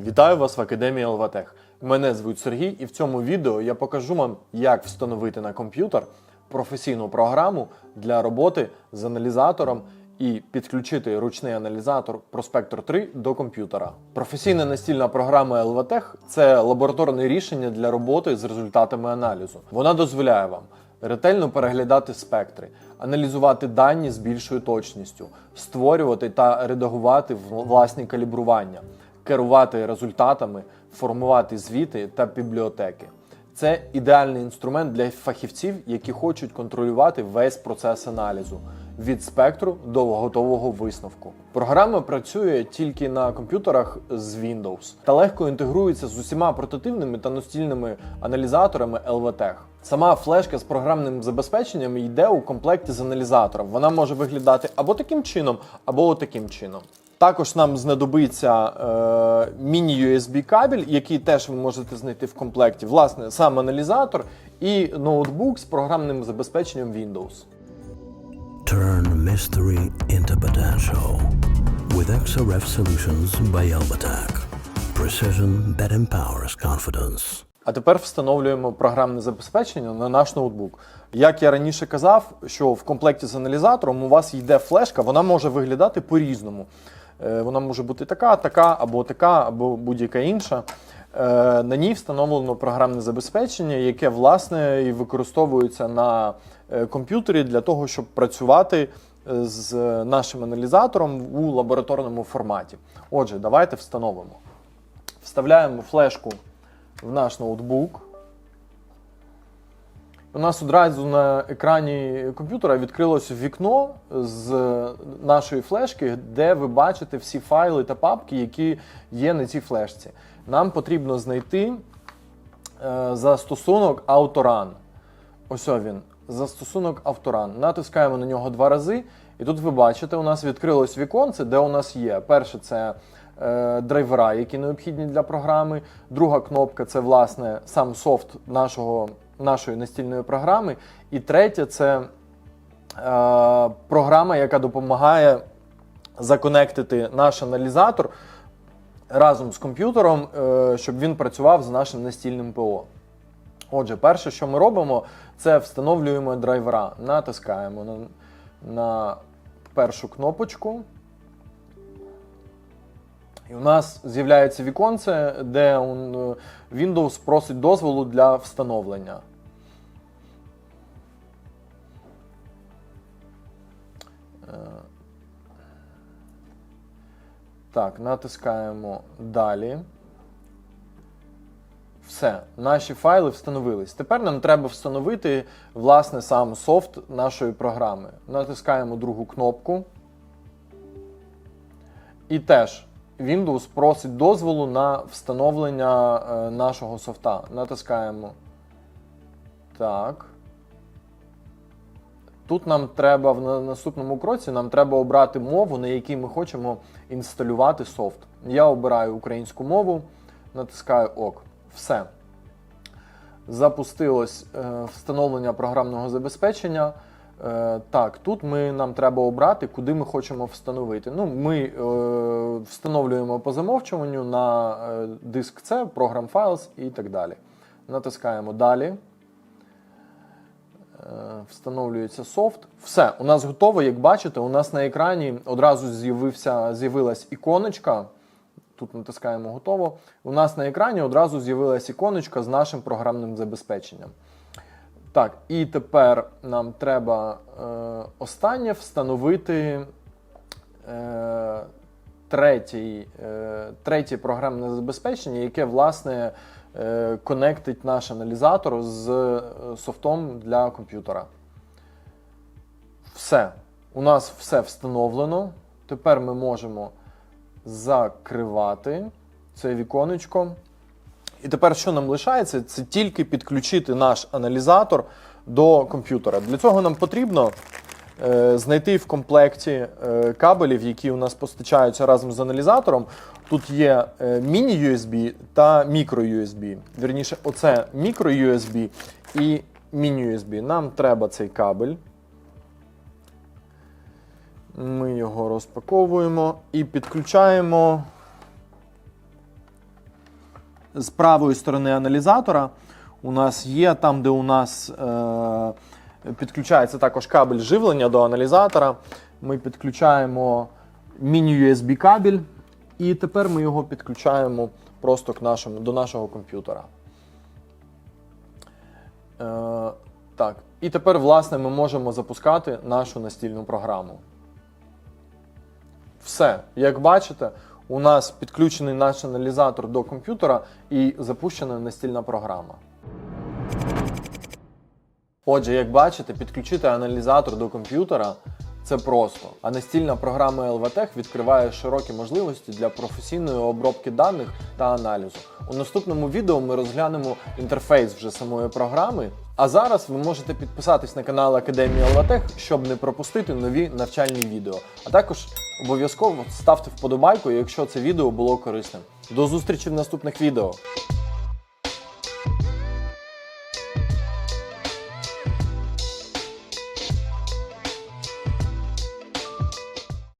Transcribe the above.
Вітаю вас в Академії Елватех. Мене звуть Сергій, і в цьому відео я покажу вам, як встановити на комп'ютер професійну програму для роботи з аналізатором і підключити ручний аналізатор Prospector 3 до комп'ютера. Професійна настільна програма Elvatech – це лабораторне рішення для роботи з результатами аналізу. Вона дозволяє вам ретельно переглядати спектри, аналізувати дані з більшою точністю, створювати та редагувати власні калібрування, керувати результатами, формувати звіти та бібліотеки. Це ідеальний інструмент для фахівців, які хочуть контролювати весь процес аналізу від спектру до готового висновку. Програма працює тільки на комп'ютерах з Windows та легко інтегрується з усіма портативними та настільними аналізаторами LVTech. Сама флешка з програмним забезпеченням йде у комплекті з аналізатором. Вона може виглядати або таким чином, або таким чином. Також нам знадобиться е, міні-USB кабель, який теж ви можете знайти в комплекті. Власне, сам аналізатор і ноутбук з програмним забезпеченням Windows. Turn mystery into potential with XRF Solutions by Elbatec. Precision that empowers confidence. А тепер встановлюємо програмне забезпечення на наш ноутбук. Як я раніше казав, що в комплекті з аналізатором у вас йде флешка, вона може виглядати по-різному. Е, Вона може бути така, така, або така, або будь-яка інша. Е, На ній встановлено програмне забезпечення, яке власне і використовується на е, комп'ютері для того, щоб працювати з нашим аналізатором у лабораторному форматі. Отже, давайте встановимо. Вставляємо флешку в наш ноутбук. У нас одразу на екрані комп'ютера відкрилося вікно з нашої флешки, де ви бачите всі файли та папки, які є на цій флешці. Нам потрібно знайти е, застосунок Autorun. Ось він. Застосунок Autorun. Натискаємо на нього два рази, і тут ви бачите, у нас відкрилось віконце, де у нас є. Перше це е, драйвера, які необхідні для програми. Друга кнопка це власне сам софт нашого, нашої настільної програми. І третє це е, програма, яка допомагає законектити наш аналізатор разом з комп'ютером, е, щоб він працював з нашим настільним ПО. Отже, перше, що ми робимо, це встановлюємо драйвера. Натискаємо на, на першу кнопочку. І у нас з'являється віконце, де е, Windows просить дозволу для встановлення. Е, Так, натискаємо далі. Все, наші файли встановились. Тепер нам треба встановити власне сам софт нашої програми. Натискаємо другу кнопку. І теж Windows просить дозволу на встановлення е, нашого софта. Натискаємо. Так. Тут нам треба в наступному кроці нам треба обрати мову, на якій ми хочемо інсталювати софт. Я обираю українську мову, натискаю ОК. Все. Запустилось е, встановлення програмного забезпечення. Е, так, тут ми, нам треба обрати, куди ми хочемо встановити. Ну, ми е, встановлюємо по замовчуванню на е, диск C, Program Files і так далі. Натискаємо далі. Е, Встановлюється софт. Все, у нас готово. Як бачите, у нас на екрані одразу з'явився, з'явилась іконочка. Тут натискаємо готово. У нас на екрані одразу з'явилась іконочка з нашим програмним забезпеченням. Так, і тепер нам треба е, останнє встановити е, третій, е, третє програмне забезпечення, яке власне е, конектить наш аналізатор з е, софтом для комп'ютера. Все. У нас все встановлено. Тепер ми можемо закривати це віконечко. І тепер що нам лишається? Це тільки підключити наш аналізатор до комп'ютера. Для цього нам потрібно е, знайти в комплекті е, кабелів, які у нас постачаються разом з аналізатором. Тут є е, міні-USB та мікро-USB. Вірніше, оце мікро-USB і міні-USB. Нам треба цей кабель. Ми його розпаковуємо і підключаємо з правої сторони аналізатора у нас є там, де у нас е, підключається також кабель живлення до аналізатора. Ми підключаємо міні-USB кабель, і тепер ми його підключаємо просто к нашому, до нашого комп'ютера. Е, так, і тепер, власне, ми можемо запускати нашу настільну програму. Все, як бачите, у нас підключений наш аналізатор до комп'ютера і запущена настільна програма. Отже, як бачите, підключити аналізатор до комп'ютера це просто. А настільна програма LVTech відкриває широкі можливості для професійної обробки даних та аналізу. У наступному відео ми розглянемо інтерфейс вже самої програми. А зараз ви можете підписатись на канал Академія Латех, щоб не пропустити нові навчальні відео. А також обов'язково ставте вподобайку, якщо це відео було корисним. До зустрічі в наступних відео!